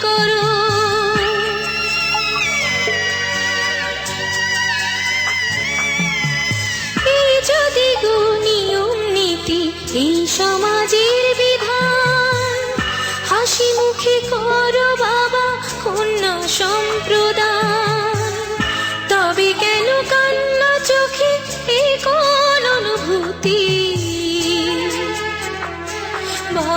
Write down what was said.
coro.